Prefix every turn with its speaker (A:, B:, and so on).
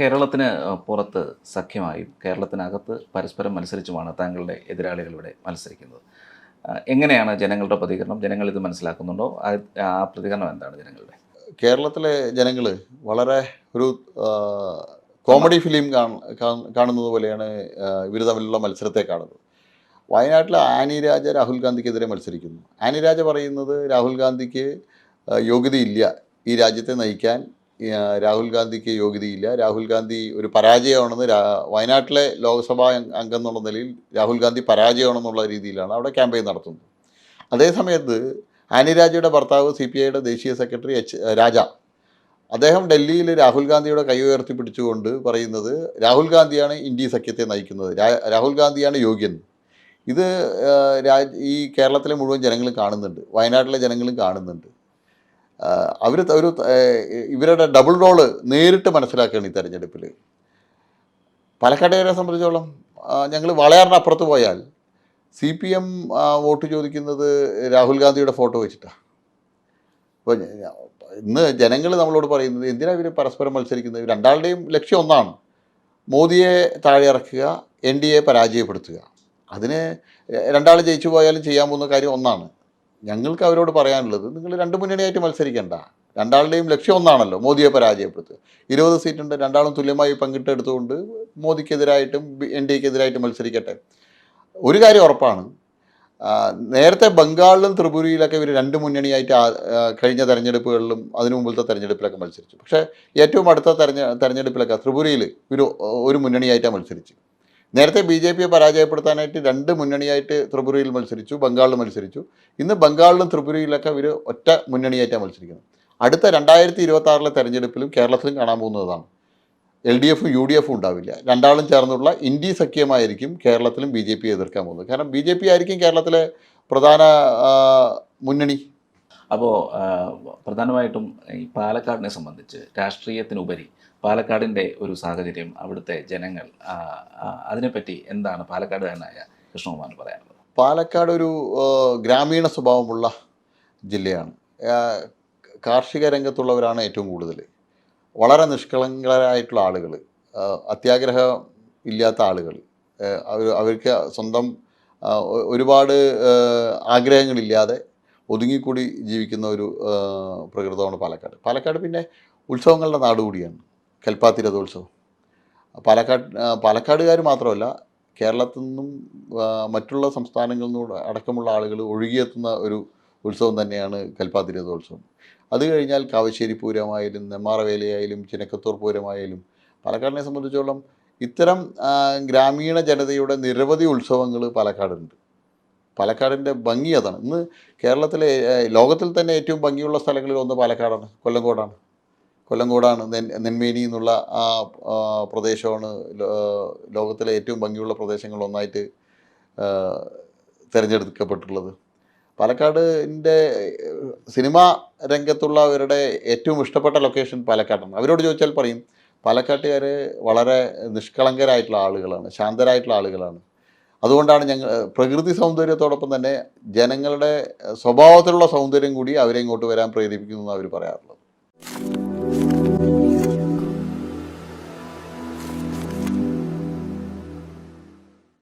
A: കേരളത്തിന് പുറത്ത് സഖ്യമായും കേരളത്തിനകത്ത് പരസ്പരം മത്സരിച്ചുമാണ് താങ്കളുടെ എതിരാളികൾ ഇവിടെ മത്സരിക്കുന്നത്. എങ്ങനെയാണ് ജനങ്ങളുടെ പ്രതികരണം? ജനങ്ങൾ ഇത് മനസ്സിലാക്കുന്നുണ്ടോ? ആ- പ്രതികരണം എന്താണ് ജനങ്ങളുടെ?
B: കേരളത്തിലെ ജനങ്ങൾ വളരെ ഒരു കോമഡി ഫിലിം കാണുന്നത് പോലെയാണ് ഇവർ തമ്മിലുള്ള മത്സരത്തെ കാണുന്നത്. വയനാട്ടിൽ ആനി രാജ രാഹുൽ ഗാന്ധിക്കെതിരെ മത്സരിക്കുന്നു. ആനി രാജ പറയുന്നത് രാഹുൽ ഗാന്ധിക്ക് യോഗ്യതയില്ല ഈ രാജ്യത്തെ നയിക്കാൻ. രാഹുൽ ഗാന്ധിക്ക് യോഗ്യതയില്ല. രാഹുൽ ഗാന്ധി ഒരു പരാജയമാണെന്ന് വയനാട്ടിലെ ലോക്സഭാ അംഗം എന്നുള്ള നിലയിൽ രാഹുൽ ഗാന്ധി പരാജയമാണെന്നുള്ള രീതിയിലാണ് അവിടെ ക്യാമ്പയിൻ നടത്തുന്നത്. അതേസമയത്ത് ആനി രാജയുടെ ഭർത്താവ് സി പി ഐയുടെ ദേശീയ സെക്രട്ടറി എച്ച് രാജ. അദ്ദേഹം ഡൽഹിയിൽ രാഹുൽ ഗാന്ധിയുടെ കൈ ഉയർത്തി പിടിച്ചുകൊണ്ട് പറയുന്നത് രാഹുൽ ഗാന്ധിയാണ് ഇന്ത്യ സഖ്യത്തെ നയിക്കുന്നത്. രാഹുൽ ഗാന്ധിയാണ് യോഗ്യൻ. ഇത് ഈ കേരളത്തിലെ മുഴുവൻ ജനങ്ങളും കാണുന്നുണ്ട്. വയനാട്ടിലെ ജനങ്ങളും കാണുന്നുണ്ട്. അവർ ഒരു ഇവരുടെ ഡബിൾ റോൾ നേരിട്ട് മനസ്സിലാക്കുകയാണ് ഈ തെരഞ്ഞെടുപ്പിൽ പാലക്കാട്ടുകാരെ സംബന്ധിച്ചോളം ഞങ്ങൾ വളയാറിന് അപ്പുറത്ത് പോയാൽ സി പി എം വോട്ട് ചോദിക്കുന്നത് രാഹുൽ ഗാന്ധിയുടെ ഫോട്ടോ വെച്ചിട്ടാണ് അപ്പോൾ ഇന്ന് ജനങ്ങൾ നമ്മളോട് പറയുന്നത് എന്തിനാണ് ഇവർ പരസ്പരം മത്സരിക്കുന്നത്? രണ്ടാളുടെയും ലക്ഷ്യം ഒന്നാണ്. മോദിയെ താഴെ ഇറക്കുക എൻ ഡി എ പരാജയപ്പെടുത്തുക. അതിന് രണ്ടാൾ ജയിച്ചു പോയാലും ചെയ്യാൻ പോകുന്ന കാര്യം ഒന്നാണ്. ഞങ്ങൾക്ക് അവരോട് പറയാനുള്ളത് നിങ്ങൾ രണ്ട് മുന്നണിയായിട്ട് മത്സരിക്കേണ്ട. രണ്ടാളുടെയും ലക്ഷ്യം ഒന്നാണല്ലോ മോദിയെ പരാജയപ്പെടുത്തുക. ഇരുപത് സീറ്റുണ്ട് രണ്ടാളും തുല്യമായി പങ്കിട്ടെടുത്തുകൊണ്ട് മോദിക്കെതിരായിട്ടും എൻ ഡി എക്കെതിരായിട്ടും മത്സരിക്കട്ടെ. ഒരു കാര്യം ഉറപ്പാണ്. നേരത്തെ ബംഗാളിലും ത്രിപുരയിലൊക്കെ ഇവർ രണ്ട് മുന്നണിയായിട്ട് കഴിഞ്ഞ തെരഞ്ഞെടുപ്പുകളിലും അതിനു മുമ്പിലത്തെ തെരഞ്ഞെടുപ്പിലൊക്കെ മത്സരിച്ചു. പക്ഷേ ഏറ്റവും അടുത്ത തെരഞ്ഞ തെരഞ്ഞെടുപ്പിലൊക്കെ ത്രിപുരയിൽ ഒരു ഒരു മുന്നണിയായിട്ടാണ് മത്സരിച്ചു നേരത്തെ ബി ജെ പിയെ പരാജയപ്പെടുത്താനായിട്ട് രണ്ട് മുന്നണിയായിട്ട് ത്രിപുരയിൽ മത്സരിച്ചു ബംഗാളിൽ മത്സരിച്ചു. ഇന്ന് ബംഗാളിലും ത്രിപുരയിലൊക്കെ ഇവർ ഒറ്റ മുന്നണിയായിട്ടാണ് മത്സരിക്കുന്നത്. അടുത്ത രണ്ടായിരത്തി ഇരുപത്തി ആറിലെ തെരഞ്ഞെടുപ്പിലും കേരളത്തിലും കാണാൻ പോകുന്നതാണ്. എൽ ഡി എഫും യു ഡി എഫും ഉണ്ടാവില്ല. രണ്ടാളും ചേർന്നുള്ള ഇന്ത്യ സഖ്യമായിരിക്കും കേരളത്തിലും ബി ജെ പി എതിർക്കാൻ പോകുന്നത്. കാരണം ബി ജെ പി ആയിരിക്കും കേരളത്തിലെ പ്രധാന മുന്നണി.
A: അപ്പോൾ പ്രധാനമായിട്ടും ഈ പാലക്കാടിനെ സംബന്ധിച്ച് രാഷ്ട്രീയത്തിനുപരി പാലക്കാടിന്റെ ഒരു സാഹചര്യം അവിടുത്തെ ജനങ്ങൾ അതിനെപ്പറ്റി എന്താണ് പാലക്കാടുകാരനായ കൃഷ്ണകുമാർ പറയാനുള്ളത്?
B: പാലക്കാട് ഒരു ഗ്രാമീണ സ്വഭാവമുള്ള ജില്ലയാണ്. കാർഷിക രംഗത്തുള്ളവരാണ് ഏറ്റവും കൂടുതൽ വളരെ നിഷ്കളങ്കരായിട്ടുള്ള ആളുകൾ അത്യാഗ്രഹം ഇല്ലാത്ത ആളുകൾ അവർ അവർക്ക് സ്വന്തം ഒരുപാട് ആഗ്രഹങ്ങളില്ലാതെ ഒതുങ്ങിക്കൂടി ജീവിക്കുന്ന ഒരു പ്രകൃതമാണ് പാലക്കാട്. പാലക്കാട് പിന്നെ ഉത്സവങ്ങളുടെ നാട് കൂടിയാണ്. കൽപ്പാത്തി രഥോത്സവം പാലക്കാട് പാലക്കാടുകാർ മാത്രമല്ല കേരളത്തിൽ നിന്നും മറ്റുള്ള സംസ്ഥാനങ്ങളിൽ നിന്നും അടക്കമുള്ള ആളുകൾ ഒഴുകിയെത്തുന്ന ഒരു ഉത്സവം തന്നെയാണ് കൽപ്പാത്തി രഥോത്സവം അത് കഴിഞ്ഞാൽ കാവശ്ശേരി പൂരമായാലും നെമ്മാറവേലയായാലും ചിനക്കത്തൂർ പൂരമായാലും പാലക്കാടിനെ സംബന്ധിച്ചോളം ഇത്തരം ഗ്രാമീണ ജനതയുടെ നിരവധി ഉത്സവങ്ങൾ പാലക്കാടുണ്ട്. പാലക്കാടിന്റെ ഭംഗി അതാണ്. ഇന്ന് കേരളത്തിലെ ലോകത്തിൽ തന്നെ ഏറ്റവും ഭംഗിയുള്ള സ്ഥലങ്ങളിൽ ഒന്ന് പാലക്കാടാണ് കൊല്ലങ്കോടാണ്. കൊല്ലങ്കോടാണ് കൂടാണ് നെന്മേനി എന്നുള്ള ആ പ്രദേശമാണ് ലോകത്തിലെ ഏറ്റവും ഭംഗിയുള്ള പ്രദേശങ്ങൾ ഒന്നായിട്ട് തിരഞ്ഞെടുക്കപ്പെട്ടുള്ളത് പാലക്കാടിന്റെ സിനിമ രംഗത്തുള്ളവരുടെ ഏറ്റവും ഇഷ്ടപ്പെട്ട ലൊക്കേഷൻ പാലക്കാടാണ്. അവരോട് ചോദിച്ചാൽ പറയും പാലക്കാട്ടുകാർ വളരെ നിഷ്കളങ്കരായിട്ടുള്ള ആളുകളാണ് ശാന്തരായിട്ടുള്ള ആളുകളാണ്. അതുകൊണ്ടാണ് ഞങ്ങൾ പ്രകൃതി സൗന്ദര്യത്തോടൊപ്പം തന്നെ ജനങ്ങളുടെ സ്വഭാവത്തിലുള്ള സൗന്ദര്യം കൂടി അവരെ ഇങ്ങോട്ട് വരാൻ പ്രേരിപ്പിക്കുന്നു എന്ന് അവർ പറയാറുള്ളത്.